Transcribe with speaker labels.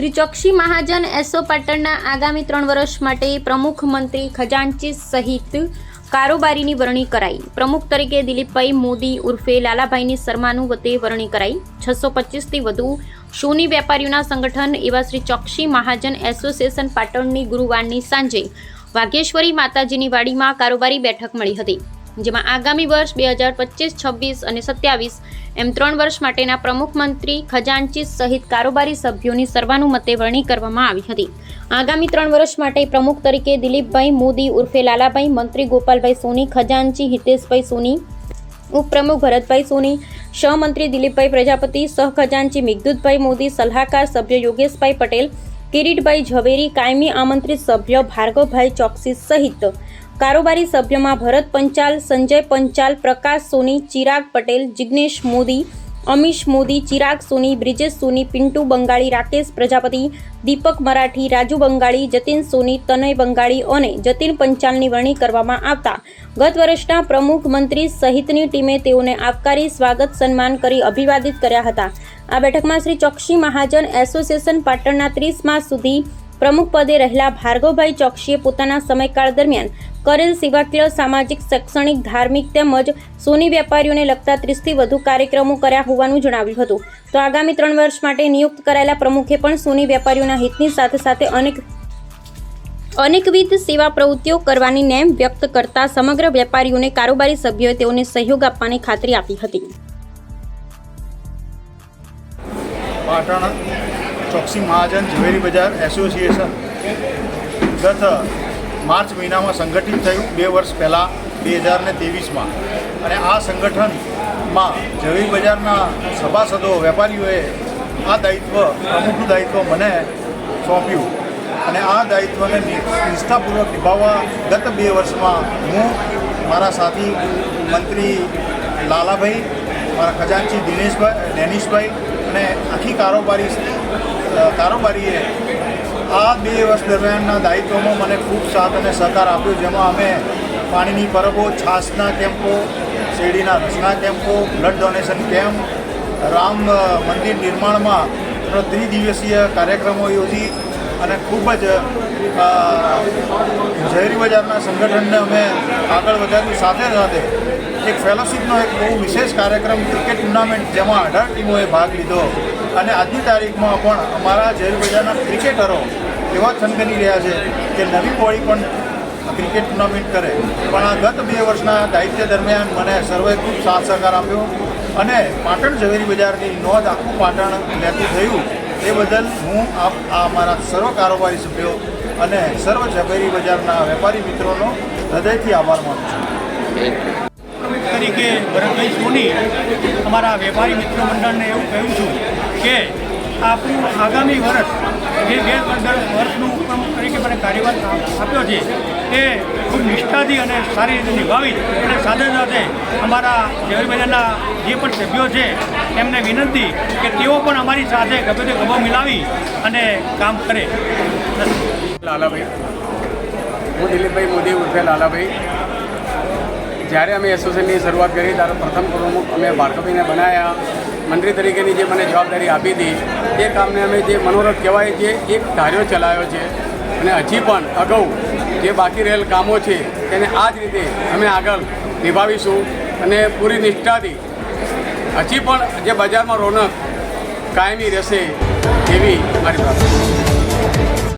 Speaker 1: શ્રી ચોકસી મહાજન એસો પાટણના આગામી ત્રણ વર્ષ માટે પ્રમુખ મંત્રી ખજાનચી સહિત કારોબારીની વરણી કરાઈ. પ્રમુખ તરીકે દિલીપભાઈ મોદી ઉર્ફે લાલાભાઈની શર્માનું વતે વરણી કરાઈ. છસો પચીસથી વધુ સોની વેપારીઓના સંગઠન એવા શ્રી ચોકસી મહાજન એસોસિએશન પાટણની ગુરુવારની સાંજે વાઘેશ્વરી માતાજીની વાડીમાં કારોબારી બેઠક મળી હતી. જેમાં આગામી વર્ષ બે હજાર પચીસ, છવ્વીસ અને સત્યાવીસ એમ ત્રણ વર્ષ માટેના પ્રમુખ મંત્રી, ખજાનચી સહિત કારોબારી સભ્યોની સર્વાનુમતે વરણી કરવામાં આવી હતી. આગામી ત્રણ વર્ષ માટે પ્રમુખ તરીકે દિલીપભાઈ મોદી, ઉર્ફે લાલાભાઈ, મંત્રી ગોપાલભાઈ સોની, ખજાનચી હિતેશભાઈ સોની, ઉપપ્રમુખ ભરતભાઈ સોની સહમંત્રી દિલીપભાઈ પ્રજાપતિ સહખજાનચી મેઘદૂતભાઈ મોદી, સલાહકાર સભ્ય યોગેશભાઈ પટેલ, કિરીટભાઈ ઝવેરી, કાયમી આમંત્રિત સભ્ય ભાર્ગવભાઈ ચોકસી સહિત કારોબારી સભ્યમાં ભરત પંચાલ, સંજય પંચાલ, પ્રકાશ સોની, ચિરાગ પટેલ, જિગ્નેશ મોદી, અમીશ મોદી, ચિરાગ સોની, બ્રિજેશ સોની, પિન્ટુ બંગાળી, રાકેશ પ્રજાપતિ, દીપક મરાઠી, રાજુ બંગાળી, જતીન સોની, તનય બંગાળી અને જતીન પંચાલની વરણી કરવામાં આવતા ગત વર્ષના પ્રમુખ મંત્રી સહિતની ટીમે તેઓને આવકારી સ્વાગત સન્માન કરી અભિવાદિત કર્યા હતા. આ બેઠકમાં શ્રી ચોક્ષી મહાજન એસોસિએશન પાટણના ત્રીસ માસ સુધી પ્રમુખ પદે રહેલા ભાર્ગવભાઈ ચોકસીએ પોતાના સમયકાળ દરમિયાન કરેલ સેવાકીય સામાજિક, શૈક્ષણિક, ધાર્મિક તેમજ સોની વેપારીઓને લગતા ત્રીસથી વધુ કાર્યક્રમો કર્યા હોવાનું જણાવ્યું હતું. તો આગામી ત્રણ વર્ષ માટે નિયુક્ત કરાયેલા પ્રમુખે પણ સોની વેપારીઓના હિતની સાથે સાથે અનેક અનેકવિધ સેવા પ્રવૃત્તિઓ કરવાની નેમ વ્યક્ત કરતા સમગ્ર વેપારીઓને કારોબારી સભ્યોએ તેઓને સહયોગ આપવાની ખાતરી આપી હતી.
Speaker 2: પાટણ ચોકસી મહાજન ઝવેરી બજાર એસોસિએશન. ગત માર્ચ મહિનામાં સંગઠિત થયું બે વર્ષ પહેલાં, બે હજાર ને ત્રેવીસમાં. અને આ સંગઠનમાં ઝવેરી બજારના સભાસદો, વેપારીઓએ આ દાયિત્વ, પ્રમુખનું દાયિત્વ મને સોંપ્યું. અને આ દાયિત્વને નિષ્ઠાપૂર્વક નિભાવવા ગત બે વર્ષમાં હું, મારા સાથી, મંત્રી લાલાભાઈ, મારા ખજાનચી દિનેશભાઈ, ડેનિશભાઈ અને આખી કારોબારી કારોબારીએ આ બે વર્ષ દરમિયાનના દાયિત્વમાં મને ખૂબ સાથ અને સહકાર આપ્યો, જેમાં અમે પાણીની પરબો, છાસના કેમ્પો, શેરડીના રસના કેમ્પો, બ્લડ ડોનેશન કેમ્પ, રામ મંદિર નિર્માણમાં ત્રિદિવસીય કાર્યક્રમો યોજી અને ખૂબ જ શહેરી બજારના સંગઠનને અમે આગળ વધાર્યું સાથે સાથે એક ફેલોશિપનો એક બહુ વિશેષ કાર્યક્રમ ક્રિકેટ ટુર્નામેન્ટ, જેમાં અઢાર ટીમોએ ભાગ લીધો. અને આજની તારીખમાં પણ અમારા શહેરી બજારના ક્રિકેટરો એવા થનગની રહ્યા છે કે નવી બોડી પણ ક્રિકેટ ટુર્નામેન્ટ કરે. પણ આ ગત બે વર્ષના દાયિત્વ દરમિયાન મને સર્વે ખૂબ સાથ સહકાર આપ્યો અને પાટણ ઝવેરી બજારની નોંધ આખું પાટણ લેતું થયું એ બદલ હું આ મારા સર્વ કારોબારી સભ્યો અને સર્વ ઝવેરી બજારના વેપારી મિત્રોનો હૃદયથી આભાર માનું છું.
Speaker 3: તરીકે ભરતભાઈ સોની, અમારા વેપારી મિત્ર મંડળને એવું કહ્યું છું કે આપણું આગામી વર્ષ, જે બે વર્ષનું ઉપક્રમ તરીકે મને કાર્યભાર આપ્યો છે, એ ખૂબ નિષ્ઠાથી અને સારી રીતે નિભાવી અને સાથે સાથે અમારા જવેર બજારના જે પણ સભ્યો છે, એમને વિનંતી કે તેઓ પણ અમારી સાથે ગમે તે ગભો મિલાવી અને કામ કરે.
Speaker 4: લાલાભાઈ. હું દિલીપભાઈ મોદી ઉર્ફે લાલાભાઈ. જ્યારે અમે એસોસિએશનની શરૂઆત કરી, ત્યારે પ્રથમ પ્રમુખ અમે ભાર્ગવીને બનાવ્યા મંત્રી તરીકેની જે મને જવાબદારી આપી હતી, એ કામને અમે જે મનોરથ કહેવાય છે એક ધાર્યો ચલાવ્યો છે. અને હજી પણ અગાઉ જે બાકી રહેલ કામો છે, તેને આ જ રીતે અમે આગળ નિભાવીશું અને પૂરી નિષ્ઠાથી. હજી પણ જે બજારમાં રોનક કાયમી રહેશે, એવી મારી પ્રાર્થના